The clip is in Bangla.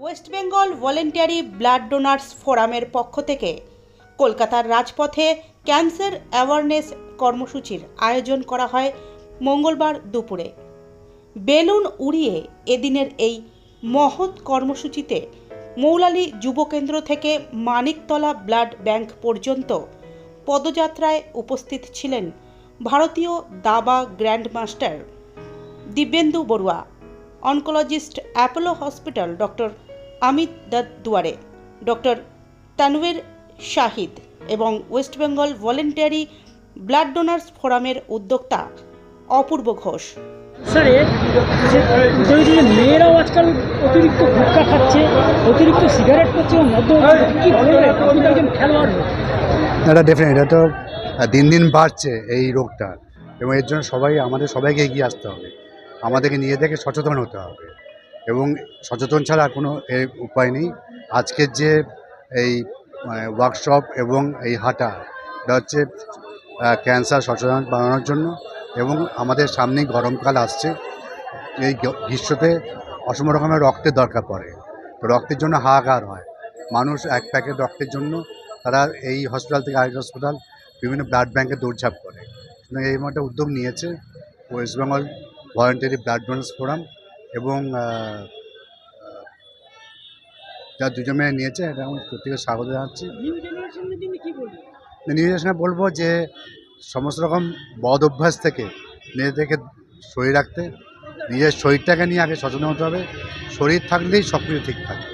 West Bengal voluntary blood donors ফোরামের পক্ষ থেকে কলকাতার রাজপথে ক্যান্সার অ্যাওয়ারনেস কর্মসূচির আয়োজন করা হয় মঙ্গলবার দুপুরে। বেলুন উড়িয়ে এদিনের এই মহৎ কর্মসূচিতে মৌলালি যুবকেন্দ্র থেকে মানিকতলা ব্লাড ব্যাংক পর্যন্ত পদযাত্রায় উপস্থিত ছিলেন ভারতীয় দাবা grandmaster Dibyendu Barua, oncologist Apollo hospital doctor Amit Dutta দুয়ারে ডক্টর তানভীর শাহিদ এবং West Bengal voluntary blood donors ফোরামের উদ্যোক্তা অপূর্ব ঘোষ। স্যার যে মেয়েরাও আজকাল অতিরিক্ত গুটখা খাচ্ছে অতিরিক্ত সিগারেট করছে এবং একজন খেলোয়াড়। এটা ডেফিনেট এটা তো দিন দিন বাড়ছে এই রোগটা। এবং এর জন্য সবাই আমাদের সবাইকে এগিয়ে আসতে হবে। আমাদেরকে নিজেদেরকে সচেতন হতে হবে। এবং সচেতন ছাড়া কোনো এর উপায় নেই। আজকের যে এই ওয়ার্কশপ এবং এই হাঁটা, এটা হচ্ছে ক্যান্সার সচেতন বানানোর জন্য এবং আমাদের সামনেই গরমকাল আসছে। এই গ্রীষ্মতে অসম রকমের রক্তের দরকার পড়ে। তো রক্তের জন্য হাহাকার হয়। মানুষ এক প্যাকেট রক্তের জন্য তারা এই হসপিটাল থেকে আরেক হসপিটাল বিভিন্ন ব্লাড ব্যাঙ্কে দৌড়ঝাঁপ করে। এই মতো উদ্যোগ নিয়েছে West Bengal voluntary blood donors forum এবং যা দুজন মেয়ে নিয়েছে এটা আমি প্রত্যেকে স্বাগত জানাচ্ছি। নিউ সঙ্গে বলব যে, সমস্ত রকম বদ অভ্যাস থেকে নিজেদেরকে শরীর রাখতে, নিজের শরীরটাকে নিয়ে আগে সচেতন হতে হবে। শরীর থাকলেই সব কিছু ঠিক থাকে।